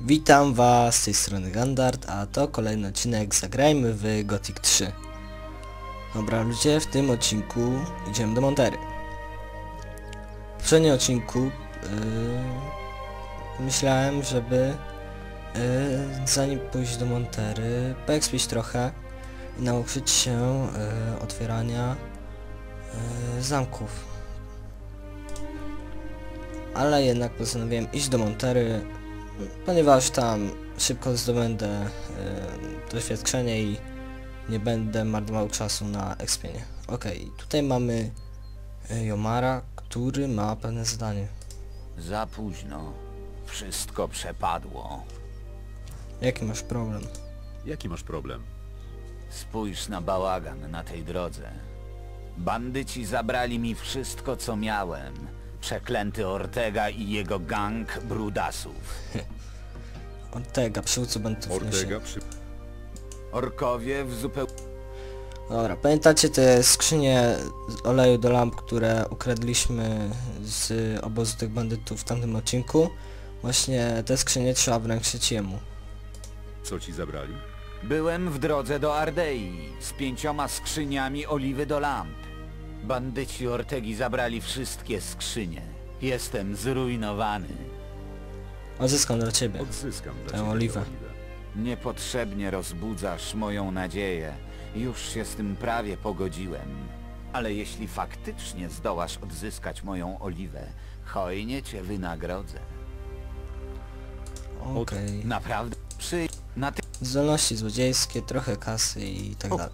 Witam was z tej strony Gandard, a to kolejny odcinek Zagrajmy w Gothic 3. Dobra ludzie, w tym odcinku idziemy do Montery. W poprzednim odcinku yy, myślałem, żeby yy, zanim pójść do Montery, poekspić trochę i nauczyć się yy, otwierania yy, zamków. Ale jednak postanowiłem iść do Montery, ponieważ tam szybko zdobędę e, doświadczenie i nie będę marnował czasu na ekspienie. Okej, tutaj mamy e, Jomara, który ma pewne zadanie. Za późno. Wszystko przepadło. Jaki masz problem? Jaki masz problem? Spójrz na bałagan na tej drodze. Bandyci zabrali mi wszystko, co miałem. Przeklęty Ortega i jego gang brudasów. Ortega, przywódco banditów Ortega przy... Orkowie w zupełnie... Dobra, pamiętacie te skrzynie z oleju do lamp, które ukradliśmy z obozu tych bandytów w tamtym odcinku? Właśnie te skrzynie trzeba wręczyć jemu. Co ci zabrali? Byłem w drodze do Ardei z pięcioma skrzyniami oliwy do lamp. Bandyci Ortegi zabrali wszystkie skrzynie. Jestem zrujnowany. Odzyskam dla ciebie. Odzyskam dla Tę ciebie oliwę. tę oliwę. Niepotrzebnie rozbudzasz moją nadzieję. Już się z tym prawie pogodziłem. Ale jeśli faktycznie zdołasz odzyskać moją oliwę, hojnie cię wynagrodzę. Okej. Naprawdę? Przy... Na ty... Zdolności złodziejskie, trochę kasy i tak dalej.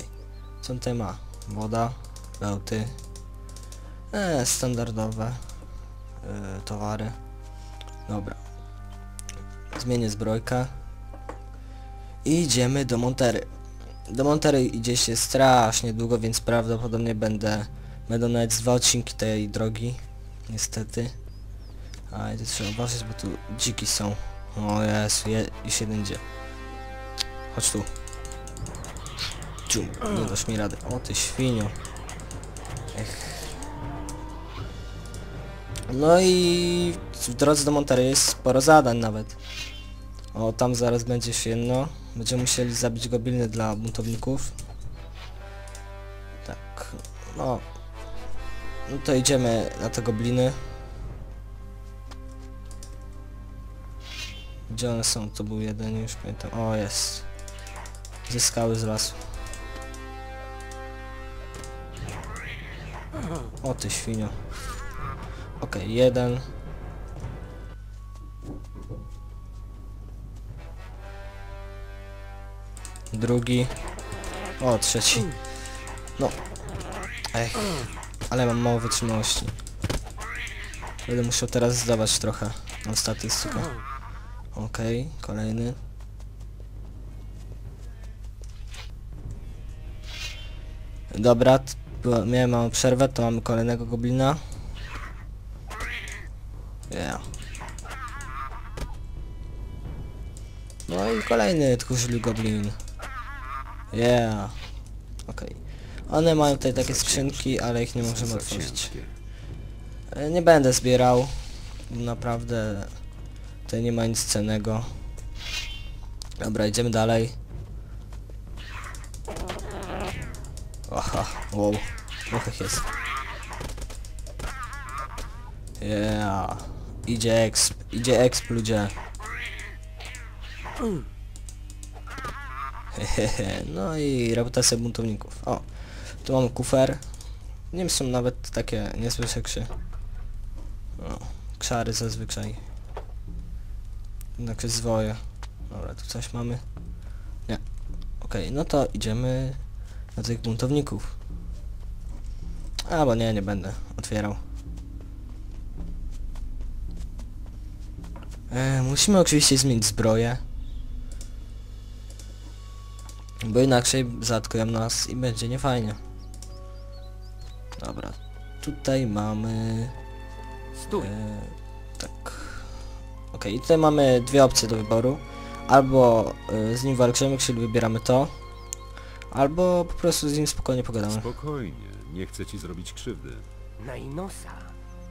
Co on tutaj ma? Woda, bełty, e, standardowe e, towary. Dobra. Zmienię zbrojkę. I idziemy do Montery. Do Montery idzie się strasznie długo, więc prawdopodobnie będę... Będą nawet dwa odcinki tej drogi. Niestety. A i to trzeba uważać, bo tu dziki są. O Jezu, je, jeden idzie. Chodź tu. Cium, nie dasz mi rady. O ty świnio. Ech. No i w drodze do Montery jest sporo zadań nawet. O, tam zaraz będzie się jedno. Będziemy musieli zabić gobliny dla buntowników. Tak, no. No to idziemy na te gobliny. Gdzie one są? To był jeden, już pamiętam. O, jest. Zyskały z lasu. O ty świnio. Okej, jeden. Drugi. O, trzeci. No. Ech. Ale mam mało wytrzymałości. Będę musiał teraz zdawać trochę na statystykę. Okej, kolejny. Dobra, miałem małą przerwę, to mamy kolejnego goblina. Yeah. No i kolejny tchórzli goblin. Yeah. Okej. One mają tutaj takie skrzynki, ale ich nie możemy otworzyć. E, Nie będę zbierał. Naprawdę tutaj nie ma nic cennego. Dobra, idziemy dalej. Aha, wow. Trochę jest. Yeah. Idzie exp, idzie exp ludzie. Hehehe, no i reputacja buntowników. O, tu mamy kufer. Nie są nawet takie niezłe rzeczy. O, krzary zazwyczaj. Znaczy zwoje. Dobra, tu coś mamy. Nie. Okej, no to idziemy na tych buntowników. Albo nie, nie będę otwierał. E, musimy oczywiście zmienić zbroję. Bo inaczej zaatakują nas i będzie niefajnie. Dobra, tutaj mamy... Stój! E, tak. Okej, i tutaj mamy dwie opcje do wyboru. Albo e, z nim walczymy, czyli wybieramy to. Albo po prostu z nim spokojnie pogadamy. Spokojnie, nie chcę ci zrobić krzywdy. Nainosa.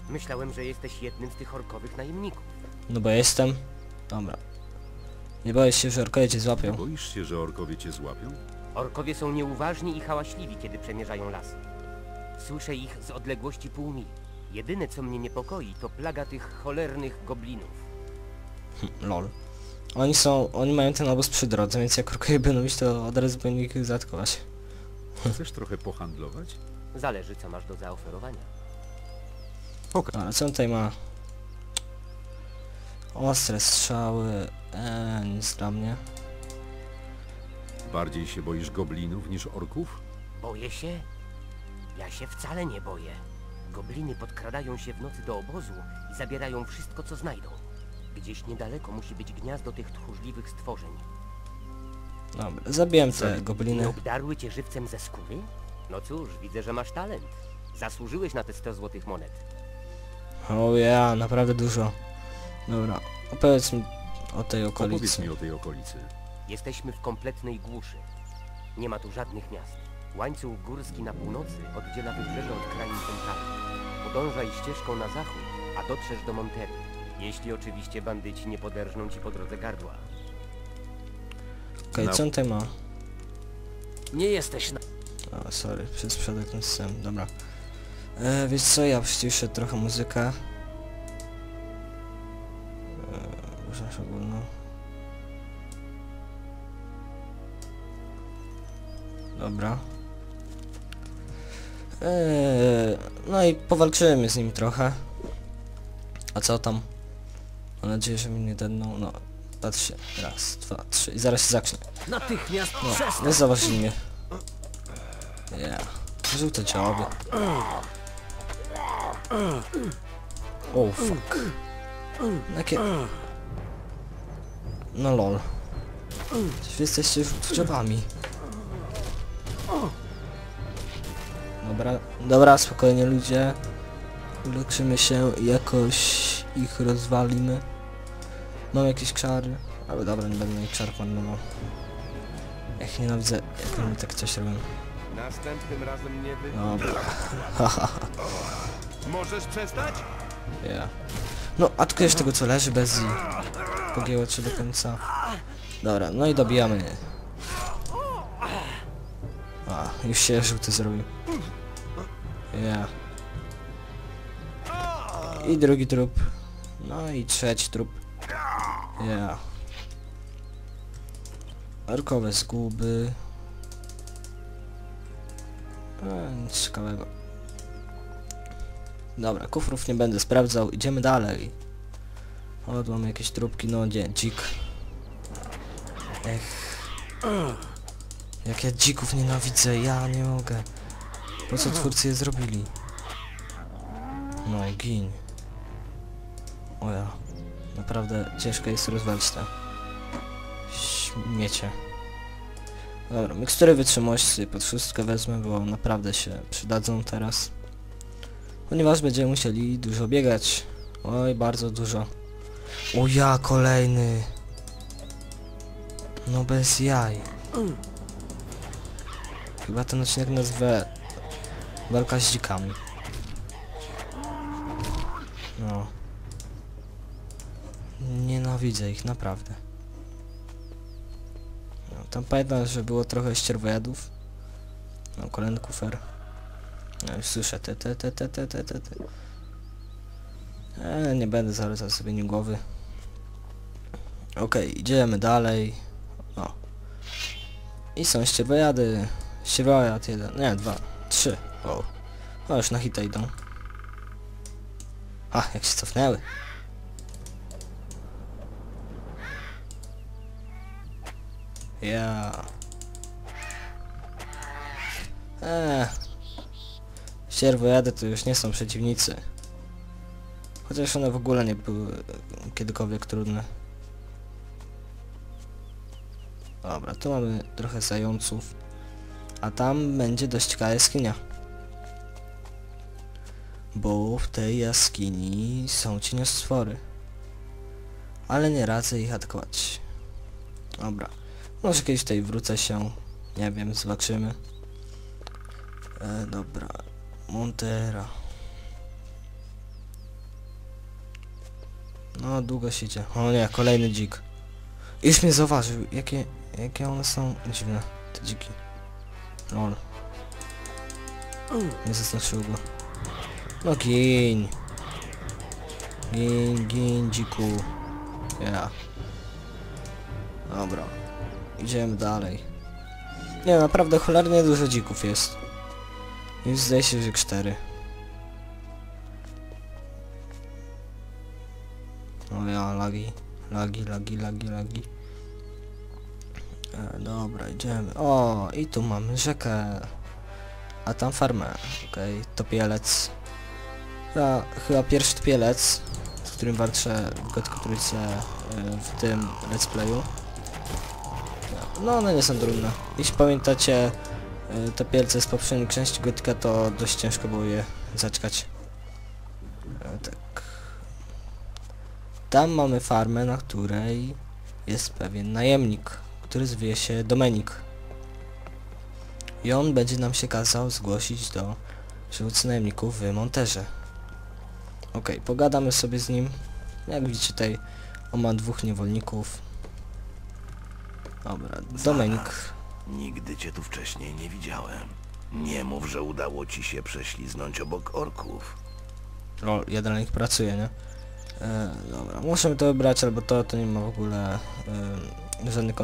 Myślałem, że jesteś jednym z tych orkowych najemników. No bo jestem. Dobra. Nie boisz się, że orkowie cię Nie złapią? boisz się, że orkowie cię złapią? Orkowie są nieuważni i hałaśliwi, kiedy przemierzają las. Słyszę ich z odległości pół mili. Jedyne, co mnie niepokoi, to plaga tych cholernych goblinów. Lol. Oni są, oni mają ten obóz przy drodze, więc jak orkowie będą iść, to od razu powinni ich zaatakować. Chcesz trochę pohandlować? Zależy, co masz do zaoferowania. Ale co on tutaj ma? Ostre strzały, eee, nic dla mnie. Bardziej się boisz goblinów niż orków? Boję się? Ja się wcale nie boję. Gobliny podkradają się w nocy do obozu i zabierają wszystko, co znajdą. Gdzieś niedaleko musi być gniazdo tych tchórzliwych stworzeń. Dobra, zabiłem te Zabi- Nie gobliny. obdarły cię żywcem ze skóry? No cóż, widzę, że masz talent. Zasłużyłeś na te 100 złotych monet. O ja, naprawdę dużo. Dobra, opowiedz mi o tej Opowiedz okolicy. mi o tej okolicy. Jesteśmy w kompletnej głuszy. Nie ma tu żadnych miast. Łańcuch górski na północy oddziela wybrzeże od krain centralnych. Podążaj ścieżką na zachód, a dotrzesz do Montery. Jeśli oczywiście bandyci nie poderżną ci po drodze gardła. Okej, Na- co on tutaj ma? Nie jesteś na... O, sorry, przez przodek ten system, dobra. E, wiesz co, ja przyciszę trochę muzykę. Ogólną. Dobra. E, no i powalczymy z nim trochę. A co tam? Mam nadzieję, że mi nie dedną. No, patrzcie. Raz, dwa, trzy. I zaraz się zacznie. Natychmiast No, nie zauważyli mnie. Yeah. Żółte działoby. O oh, fuck. Jakie... No lol. Wy jesteście żółtodziobami. Dobra, dobra, spokojnie ludzie. Leczymy się i jakoś ich rozwalimy. Mam jakieś czary. Ale dobra, nie będę ich czar marnował. Jak nienawidzę, jak oni tak coś robią. Następnym razem nie. Dobra. Możesz przestać? Yeah. No, atakujesz tego co leży bez i pogięło cię do końca. Dobra, no i dobijamy. A, już się żółty zrobił. Yeah. I drugi trup. No i trzeci trup. Yeah. Orkowe zguby. E, nic ciekawego. Dobra, kufrów nie będę sprawdzał, idziemy dalej. O, tu jakieś trupki, no gdzie, dzik. Ech. Jak ja dzików nienawidzę, ja nie mogę. Po co twórcy je zrobili? No, gin. O ja. Naprawdę ciężko jest rozwalić te śmiecie. Dobra, mikstury wytrzymałości pod szóstkę wezmę, bo naprawdę się przydadzą teraz. Ponieważ będziemy musieli dużo biegać. Oj, bardzo dużo. O ja, kolejny. No bez jaj. Chyba ten odcinek nazwę Walka z dzikami. No. Nienawidzę ich, naprawdę. No, tam pamiętam, że było trochę ścierwojadów. No, kolejny kufer. No już słyszę te te te te te te te. te. Eee, nie będę zawracał sobie nim głowy. Okej, idziemy dalej. O. I są ścierwojady. Ścierwojad jeden, nie, dwa, trzy. O. O, już na hita idą. A, jak się cofnęły. Ja. Eee. Sierwojady to już nie są przeciwnicy. Chociaż one w ogóle nie były kiedykolwiek trudne. Dobra, tu mamy trochę zająców. A tam będzie dość ciekawa jaskinia. Bo w tej jaskini są cieniostwory. Ale nie radzę ich atakować. Dobra. Może kiedyś tutaj wrócę się. Nie wiem, zobaczymy. E, dobra. Montera. No, długo siedzie. O nie, kolejny dzik. Już mnie zauważył. Jakie, jakie one są dziwne, te dziki. Lol. Nie zaznaczył go. No gin. Gin, gin, dziku. Ja. Yeah. Dobra. Idziemy dalej. Nie, naprawdę cholernie dużo dzików jest. Już zdaje się, że 4. lagi. Lagi, lagi, lagi, lagi. E, dobra, idziemy. O, i tu mamy rzekę. A tam farmę. Okej, topielec. Chyba, chyba pierwszy topielec, z którym walczę w Gotku Trójce e, w tym let's playu. No one nie są trudne. Jeśli pamiętacie e, topielce z poprzedniej części Gotika, to dość ciężko było je zaczkać. E, tak. Tam mamy farmę, na której jest pewien najemnik, który zwie się Domenik. I on będzie nam się kazał zgłosić do przywódcy najemników w Monterze. Okej, pogadamy sobie z nim. Jak widzicie tutaj on ma dwóch niewolników. Dobra, Domenik. Nigdy cię tu wcześniej nie widziałem. Nie mów, że udało ci się prześliznąć obok orków. Lol, jeden na nich pracuje, nie? E, dobra, musimy to wybrać, albo to, to nie ma w ogóle e, żadnych,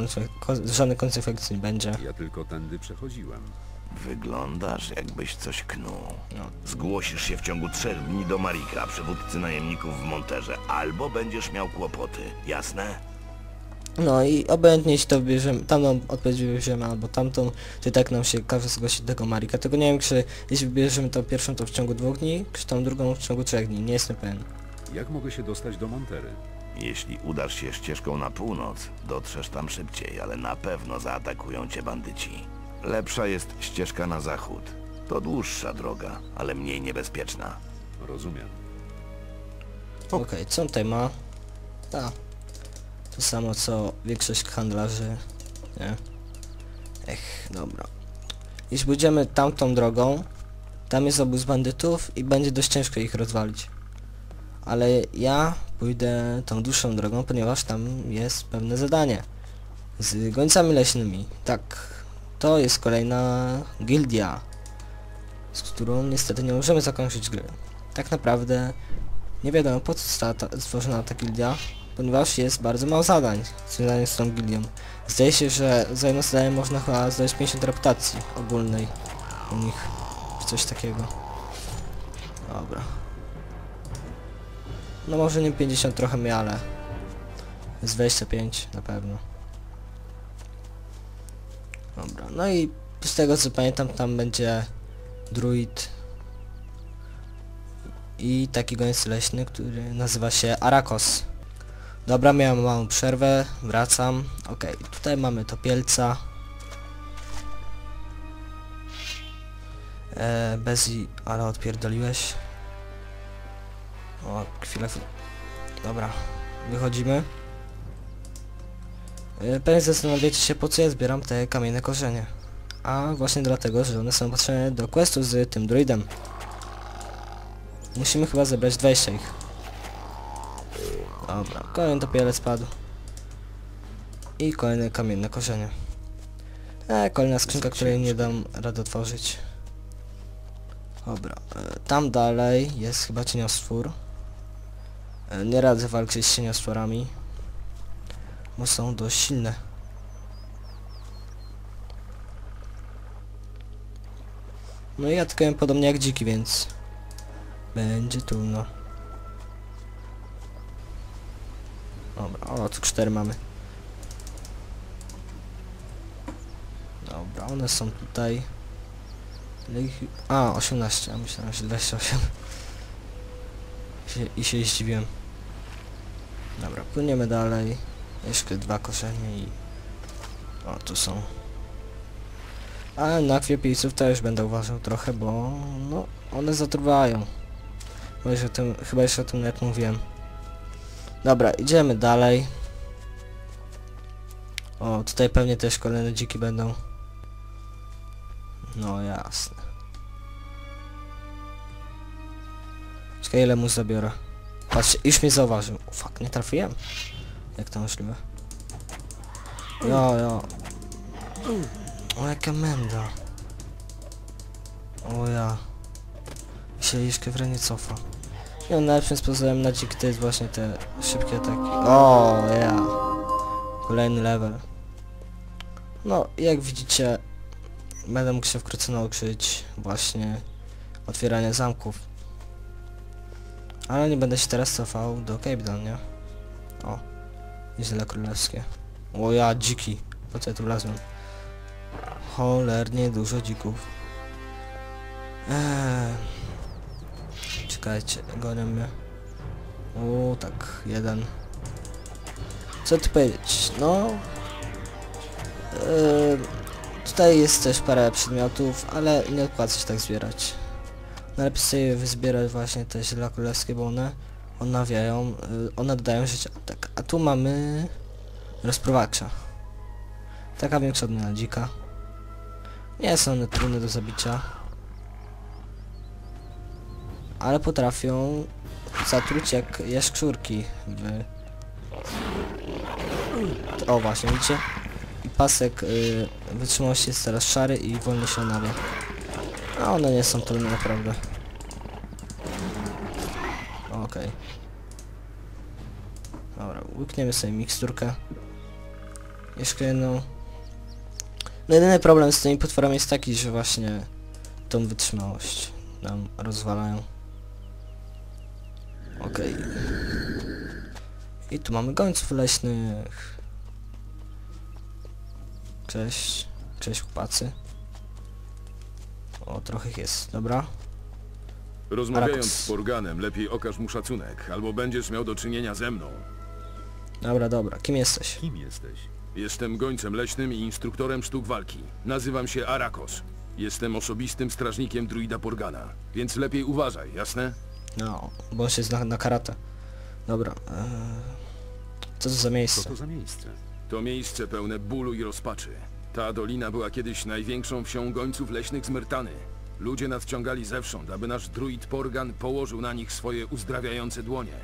żadnych konsekwencji nie będzie. Ja tylko tędy przechodziłem. Wyglądasz jakbyś coś knuł. No. Zgłosisz się w ciągu trzech dni do Marika, przywódcy najemników w Monterze, albo będziesz miał kłopoty. Jasne? No i obojętnie jeśli to bierzemy, tamtą odpowiedź wybierzemy albo tamtą, to i tak nam się każe zgłosić do tego Marika. Tego nie wiem, czy jeśli wybierzemy tą pierwszą to w ciągu dwóch dni, czy tą drugą w ciągu trzech dni, nie jestem pewien. Jak mogę się dostać do Montery? Jeśli udasz się ścieżką na północ, dotrzesz tam szybciej, ale na pewno zaatakują cię bandyci. Lepsza jest ścieżka na zachód. To dłuższa droga, ale mniej niebezpieczna. Rozumiem. Okej, co on tutaj ma? A, to samo co większość handlarzy, nie? Ech, dobra. Jeśli pójdziemy tamtą drogą, tam jest obóz bandytów i będzie dość ciężko ich rozwalić. Ale ja pójdę tą dłuższą drogą, ponieważ tam jest pewne zadanie. Z gońcami leśnymi. Tak, to jest kolejna gildia, z którą niestety nie możemy zakończyć gry. Tak naprawdę nie wiadomo po co została ta, stworzona ta gildia, ponieważ jest bardzo mało zadań związanych z tą gildią. Zdaje się, że za jedno zadanie można chyba zdobyć 50 reputacji ogólnej u nich, coś takiego. Dobra. No może nie 50 trochę mniej, ale z 25 na pewno. Dobra, no i z tego co pamiętam tam będzie druid i taki goniec leśny, który nazywa się Arakos. Dobra, miałem małą przerwę, wracam. Okej, tutaj mamy topielca. E, Bezi, ale odpierdoliłeś. O, chwilę. Dobra, wychodzimy. E, pewnie zastanawiacie się po co ja zbieram te kamienne korzenie. A właśnie dlatego, że one są potrzebne do questu z tym druidem. Musimy chyba zebrać 20 ich. Dobra, kolejny topielec spadł. I kolejne kamienne korzenie. E, kolejna skrzynka, której nie dam rady otworzyć. Dobra, e, tam dalej jest chyba cieniostwór. Nie radzę walczyć z cieniostworami. Bo są dość silne. No i ja tylko podobnie jak dziki, więc... Będzie trudno. Dobra, o tu cztery mamy. Dobra, one są tutaj. A, 18, a myślałem, że 28. Się, I się zdziwiłem. Dobra, płyniemy dalej. Jeszcze dwa korzenie i... O, tu są. A na kwiepiców też będę uważał trochę, bo no one zatruwają. Chyba już o tym, chyba jeszcze o tym nawet mówiłem. Dobra, idziemy dalej. O, tutaj pewnie też kolejne dziki będą. No jasne. Czekaj, ile mu zabiorę. Patrz, już mnie zauważył. Fuck, nie trafiłem. Jak to możliwe? Jo, jo. O, jaka menda. O ja. I się liszkę w nie cofa. No, najlepszym sposobem na dzik to jest właśnie te szybkie ataki. O, ja. Kolejny level. No, jak widzicie, będę mógł się wkrótce nauczyć właśnie otwierania zamków. Ale nie będę się teraz cofał do Cape Town, nie? O, Izle Królewskie. O ja, dziki. Po co ja tu wlazłem? Cholernie dużo dzików. Eee. Czekajcie, gonią mnie. O, tak, jeden. Co tu powiedzieć? No... Eee, tutaj jest też parę przedmiotów, ale nie opłaca się tak zbierać. Najlepiej wyzbierać właśnie te ziela królewskie, bo one odnawiają, y, one dodają życia. Tak, a tu mamy rozprowacza. Taka większa od na dzika. Nie są one trudne do zabicia. Ale potrafią zatruć jak jaszczurki w... O właśnie, widzicie? I pasek y, wytrzymałości jest teraz szary i wolno się odnawia. A one nie są trudne naprawdę. Okej. Dobra, łykniemy sobie miksturkę. Jeszcze jedną. No jedyny problem z tymi potworami jest taki, że właśnie tą wytrzymałość nam rozwalają. Okej. I tu mamy gońców leśnych. Cześć. Cześć chłopacy. O, trochę jest, dobra. Rozmawiając Arakus. z Porganem, lepiej okaż mu szacunek, albo będziesz miał do czynienia ze mną. Dobra, dobra. Kim jesteś? Kim jesteś? Jestem gońcem leśnym i instruktorem sztuk walki. Nazywam się Arakos. Jestem osobistym strażnikiem druida Porgana, więc lepiej uważaj, jasne? No, bo on się zna na karate. Dobra. Eee, co to za Co miejsce? to za miejsce? To miejsce pełne bólu i rozpaczy. Ta dolina była kiedyś największą wsią gońców leśnych z Myrtany. Ludzie nadciągali zewsząd, aby nasz druid Porgan położył na nich swoje uzdrawiające dłonie.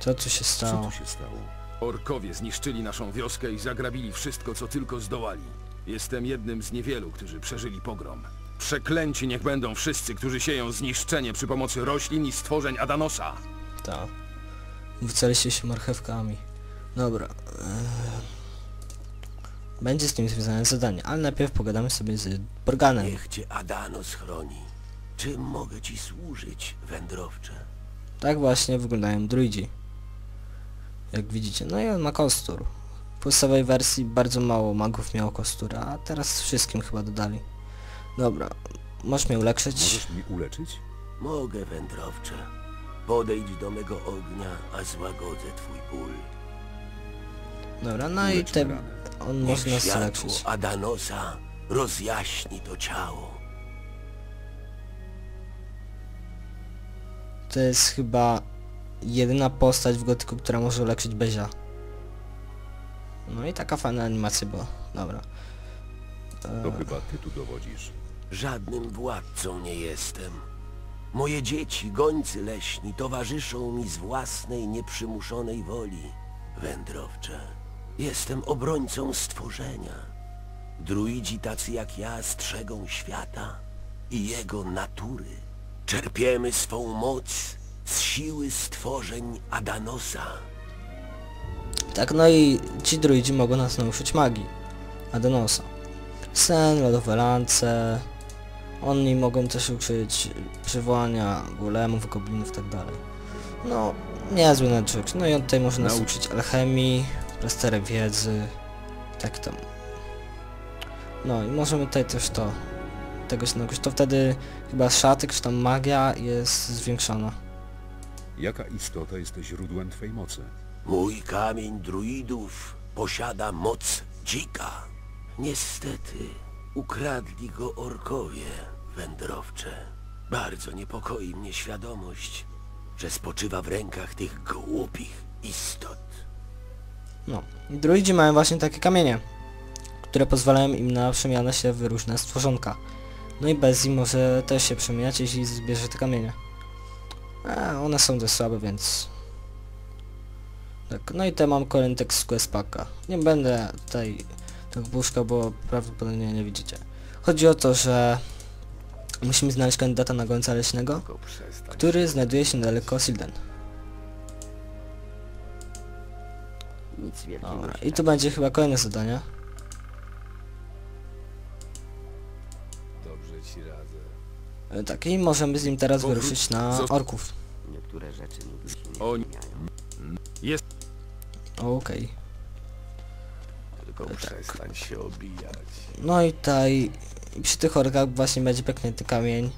Co tu się Co stało? tu się stało? Orkowie zniszczyli naszą wioskę i zagrabili wszystko, co tylko zdołali. Jestem jednym z niewielu, którzy przeżyli pogrom. Przeklęci niech będą wszyscy, którzy sieją zniszczenie przy pomocy roślin i stworzeń Adanosa. Tak. Wycaliście się marchewkami. Dobra. Eee, będzie z tym związane zadanie, ale najpierw pogadamy sobie z Borganem. Niech cię Adano schroni. Czym mogę ci służyć, wędrowcze? Tak właśnie wyglądają druidzi. Jak widzicie. No i on ma kostur. W podstawowej wersji bardzo mało magów miało kostura, a teraz wszystkim chyba dodali. Dobra. Możesz mnie uleczyć? Możesz mi uleczyć? Mogę, wędrowcze. Podejdź do mego ognia, a złagodzę twój ból. Dobra, no i Ulecz te... me rany. On może nas światło. Adanosa rozjaśni to ciało. To jest chyba jedyna postać w gotyku, która może uleczyć Bezia. No i taka fajna animacja była. Dobra. To chyba ty tu dowodzisz. Żadnym władcą nie jestem. Moje dzieci, gońcy leśni, towarzyszą mi z własnej, nieprzymuszonej woli. Wędrowcze. Jestem obrońcą stworzenia. Druidzi tacy jak ja strzegą świata i jego natury. Czerpiemy swą moc z siły stworzeń Adanosa. Tak, no i ci druidzi mogą nas nauczyć magii. Adenosa. Sen, lodowe lance. Oni mogą też uczyć przywołania golemów, goblinów tak dalej. No, niezły rzecz. No i on tutaj może nas uczyć alchemii, plasterek wiedzy, tak tam. No i możemy tutaj też to, tego się nauczyć. To wtedy chyba szaty, czy tam magia jest zwiększona. Jaka istota jest źródłem twej mocy? Mój kamień druidów posiada moc dzika. Niestety, ukradli go orkowie wędrowcze. Bardzo niepokoi mnie świadomość, że spoczywa w rękach tych głupich istot. No, i druidzi mają właśnie takie kamienie, które pozwalają im na przemianę się w różne stworzonka. No i Bezzi może też się przemieniać, jeśli zbierze te kamienie. A, one są dość słabe, więc... Tak, no i te mam kolejny tekst z Questpacka. Nie będę tutaj tego puszczał, bo prawdopodobnie nie widzicie. Chodzi o to, że musimy znaleźć kandydata na gońca leśnego, który znajduje się niedaleko Silden. Nic wielkiego Dobra, i tu będzie chyba kolejne zadanie. Dobrze ci radzę. E, Tak, i możemy z nim teraz Powrót wyruszyć na orków. Niektóre rzeczy nigdy się nie O, zmieniają. Okej. Tylko przestań się obijać. No i tutaj i przy tych orkach właśnie będzie pęknięty kamień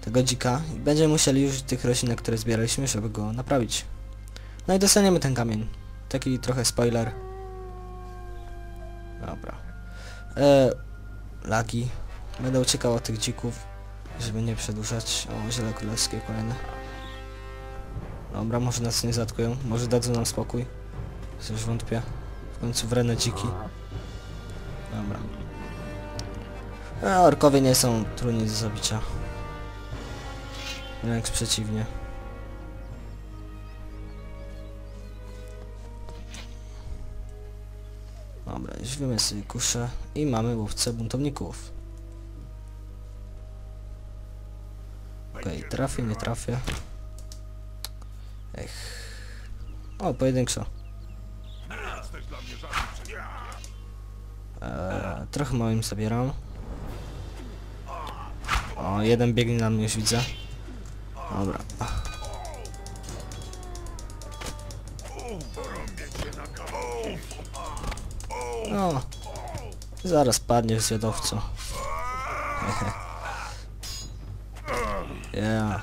tego dzika i będziemy musieli użyć tych roślinek, które zbieraliśmy, żeby go naprawić. No i dostaniemy ten kamień. Taki trochę spoiler. Dobra. E, lagi. Będę uciekał od tych dzików, żeby nie przedłużać. O, ziele królewskie kolejne. Dobra, może nas nie zatkują. Może dadzą nam spokój. Już wątpię. W końcu wredne dziki. Dobra. A orkowie nie są trudni do zabicia. Wręcz przeciwnie. Dobra, dźwiemy sobie kuszę i mamy łowcę buntowników. Okej, trafię, nie trafię. Ech. O, pojedynczo. Eee, trochę mało zabieram. O, jeden biegnie na mnie, już widzę. Dobra. No. Zaraz padniesz zjadowco. Ja.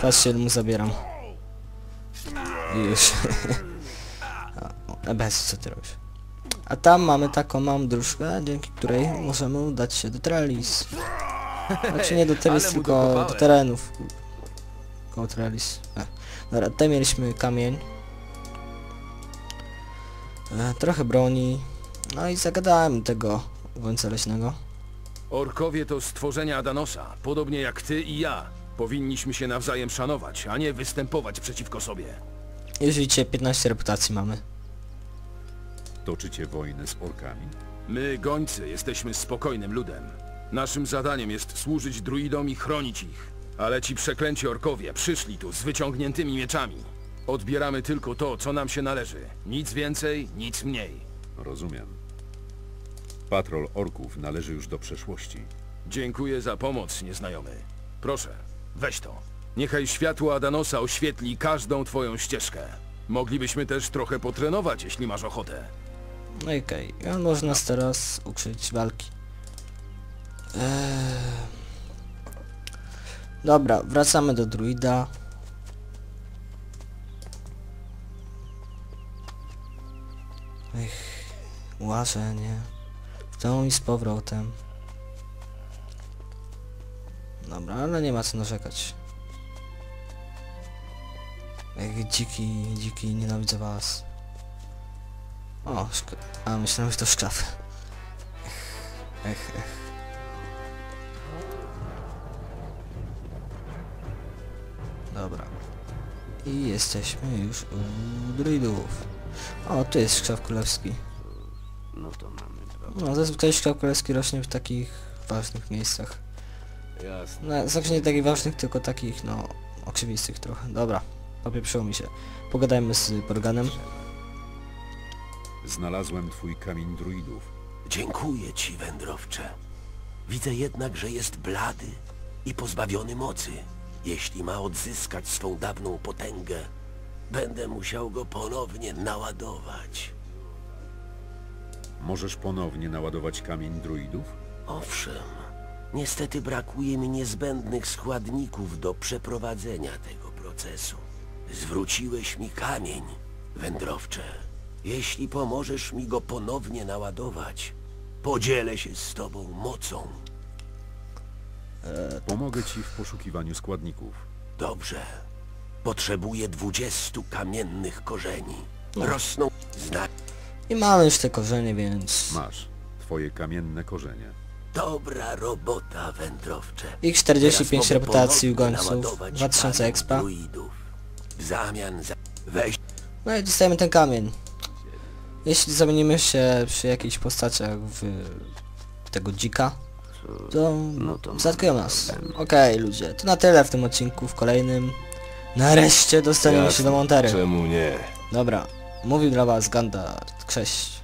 Patrzcie, mu zabieram. Już. Bez, co ty robisz? A tam mamy taką małą dróżkę, dzięki której możemy udać się do Trellis. Znaczy nie do Trellis, tylko do terenów. Koło Trellis. E. Dobra, tutaj mieliśmy kamień. E, trochę broni. No i zagadałem tego gońca leśnego. Orkowie to stworzenia Adanosa, podobnie jak ty i ja. Powinniśmy się nawzajem szanować, a nie występować przeciwko sobie. Już widzicie, 15 reputacji mamy. Toczycie wojnę z orkami? My, gońcy, jesteśmy spokojnym ludem. Naszym zadaniem jest służyć druidom i chronić ich. Ale ci przeklęci orkowie przyszli tu z wyciągniętymi mieczami. Odbieramy tylko to, co nam się należy. Nic więcej, nic mniej. Rozumiem. Patrol orków należy już do przeszłości. Dziękuję za pomoc, nieznajomy. Proszę, weź to. Niechaj światło Adanosa oświetli każdą twoją ścieżkę. Moglibyśmy też trochę potrenować, jeśli masz ochotę. No i okej, okay. on może nas teraz uczyć walki. Eee... Dobra, wracamy do druida. Ech, łażenie. W tą i z powrotem. Dobra, ale nie ma co narzekać. Ech, dziki, dziki, nienawidzę was. O, a myślałem, że to szkaf. Ech, ech, ech. Dobra. I jesteśmy już u druidów. O, tu jest szkaf królewski. No to mamy problem. No, zazwyczaj szkaf królewski rośnie w takich ważnych miejscach. Jasne. No, znaczy nie takich ważnych, tylko takich, no, oczywistych trochę. Dobra, popieprzyło mi się. Pogadajmy z Borganem. Znalazłem twój kamień druidów. Dziękuję ci, wędrowcze. Widzę jednak, że jest blady i pozbawiony mocy. Jeśli ma odzyskać swą dawną potęgę, będę musiał go ponownie naładować. Możesz ponownie naładować kamień druidów? Owszem, niestety brakuje mi niezbędnych składników do przeprowadzenia tego procesu. Zwróciłeś mi kamień, wędrowcze. Jeśli pomożesz mi go ponownie naładować, podzielę się z tobą mocą. Pomogę ci w poszukiwaniu składników. Dobrze. Potrzebuje dwudziestu kamiennych korzeni. No. Rosną znak... I mamy już te korzenie, więc... Masz. Twoje kamienne korzenie. Dobra robota, wędrowcze. Ich 45 reputacji ugońców, 2000 expa. W zamian za... Weź... No i dostajemy ten kamień. Jeśli zamienimy się przy jakiejś postaciach w tego dzika, to, no to zaatakują nas. Okej okay, ludzie, to na tyle w tym odcinku, w kolejnym. Nareszcie dostaniemy się do Montery. Czemu nie? Dobra, mówił dla was Gandalf, cześć.